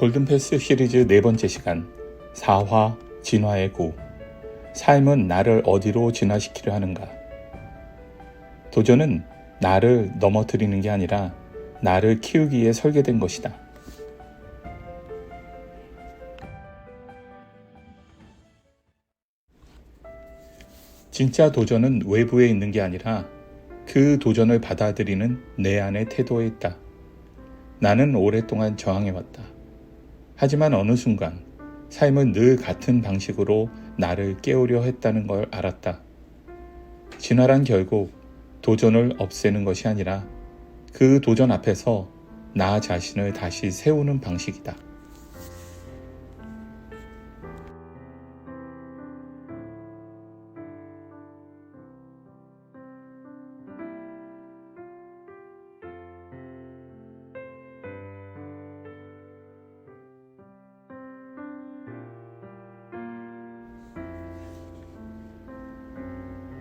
골든패스 시리즈 네 번째 시간 4화 진화의 구 삶은 나를 어디로 진화시키려 하는가 도전은 나를 넘어뜨리는 게 아니라 나를 키우기에 설계된 것이다. 진짜 도전은 외부에 있는 게 아니라 그 도전을 받아들이는 내 안의 태도에 있다. 나는 오랫동안 저항해왔다. 하지만 어느 순간 삶은 늘 같은 방식으로 나를 깨우려 했다는 걸 알았다. 진화란 결국 도전을 없애는 것이 아니라 그 도전 앞에서 나 자신을 다시 세우는 방식이다.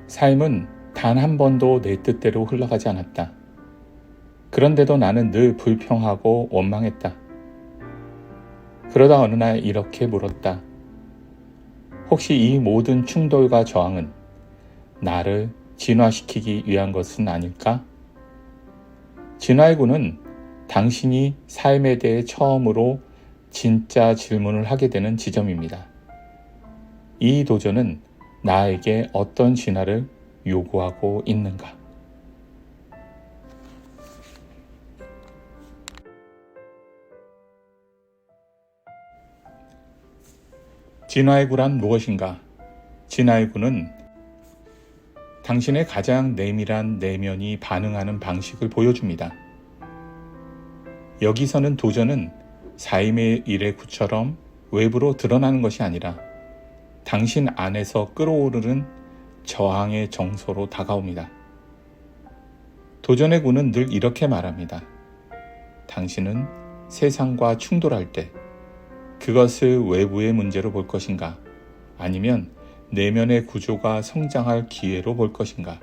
삶은 단 한 번도 내 뜻대로 흘러가지 않았다. 그런데도 나는 늘 불평하고 원망했다. 그러다 어느 날 이렇게 물었다. 혹시 이 모든 충돌과 저항은 나를 진화시키기 위한 것은 아닐까? 진화의 구는 당신이 삶에 대해 처음으로 진짜 질문을 하게 되는 지점입니다. 이 도전은 나에게 어떤 진화를 요구하고 있는가? 진화의 구란 무엇인가? 진화의 구는 당신의 가장 내밀한 내면이 반응하는 방식을 보여줍니다. 여기서는 도전은 삶의 일의 구처럼 외부로 드러나는 것이 아니라 당신 안에서 끌어오르는 저항의 정서로 다가옵니다. 도전의 구는 늘 이렇게 말합니다. 당신은 세상과 충돌할 때 그것을 외부의 문제로 볼 것인가? 아니면 내면의 구조가 성장할 기회로 볼 것인가?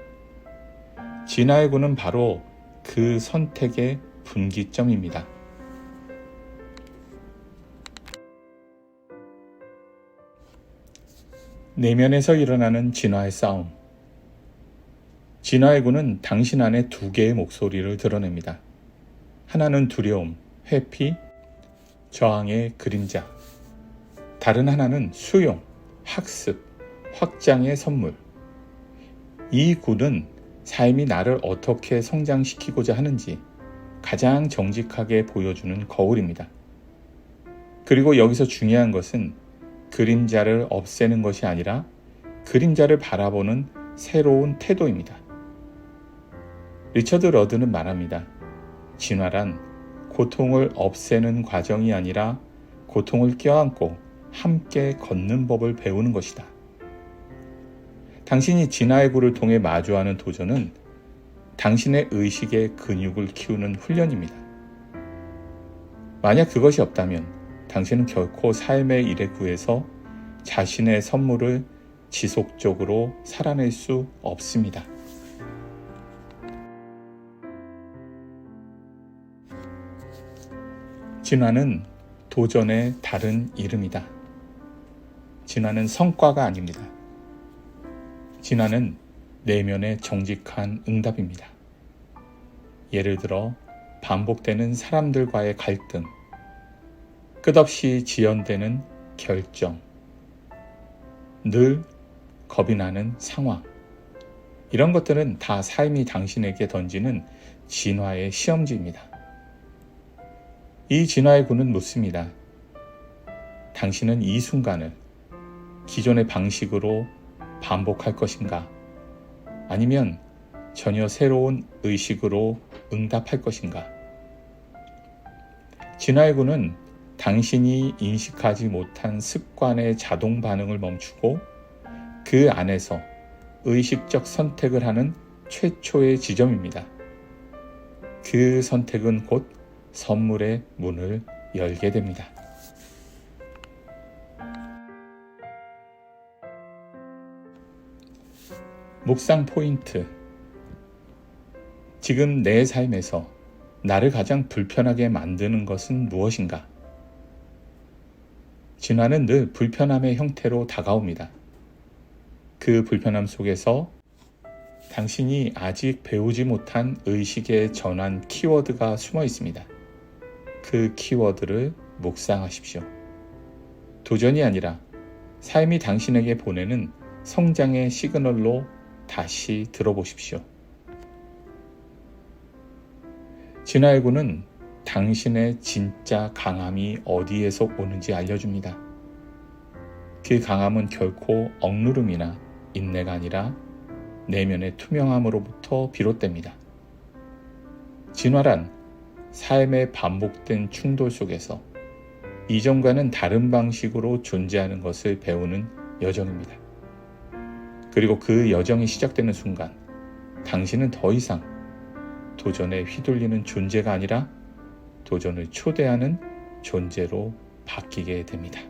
진화의 구는 바로 그 선택의 분기점입니다. 내면에서 일어나는 진화의 싸움. 진화의 구는 당신 안에 두 개의 목소리를 드러냅니다. 하나는 두려움, 회피, 저항의 그림자. 다른 하나는 수용, 학습, 확장의 선물. 이 구는 삶이 나를 어떻게 성장시키고자 하는지 가장 정직하게 보여주는 거울입니다. 그리고 여기서 중요한 것은 그림자를 없애는 것이 아니라 그림자를 바라보는 새로운 태도입니다. 리처드 러드는 말합니다. 진화란 고통을 없애는 과정이 아니라 고통을 껴안고 함께 걷는 법을 배우는 것이다. 당신이 진화의 구를 통해 마주하는 도전은 당신의 의식의 근육을 키우는 훈련입니다. 만약 그것이 없다면 당신은 결코 삶의 일에 구해서 자신의 선물을 지속적으로 살아낼 수 없습니다. 진화는 도전의 다른 이름이다. 진화는 성과가 아닙니다. 진화는 내면의 정직한 응답입니다. 예를 들어 반복되는 사람들과의 갈등, 끝없이 지연되는 결정, 늘 겁이 나는 상황. 이런 것들은 다 삶이 당신에게 던지는 진화의 시험지입니다. 이 진화의 구는 묻습니다. 당신은 이 순간을 기존의 방식으로 반복할 것인가? 아니면 전혀 새로운 의식으로 응답할 것인가? 진화의 구는 당신이 인식하지 못한 습관의 자동 반응을 멈추고 그 안에서 의식적 선택을 하는 최초의 지점입니다. 그 선택은 곧 선물의 문을 열게 됩니다. 묵상 포인트. 지금 내 삶에서 나를 가장 불편하게 만드는 것은 무엇인가? 진화는 늘 불편함의 형태로 다가옵니다. 그 불편함 속에서 당신이 아직 배우지 못한 의식의 전환 키워드가 숨어 있습니다. 그 키워드를 묵상하십시오. 도전이 아니라 삶이 당신에게 보내는 성장의 시그널로 다시 들어보십시오. 진화일구는 당신의 진짜 강함이 어디에서 오는지 알려줍니다. 그 강함은 결코 억누름이나 인내가 아니라 내면의 투명함으로부터 비롯됩니다. 진화란 삶의 반복된 충돌 속에서 이전과는 다른 방식으로 존재하는 것을 배우는 여정입니다. 그리고 그 여정이 시작되는 순간 당신은 더 이상 도전에 휘둘리는 존재가 아니라 도전을 초대하는 존재로 바뀌게 됩니다.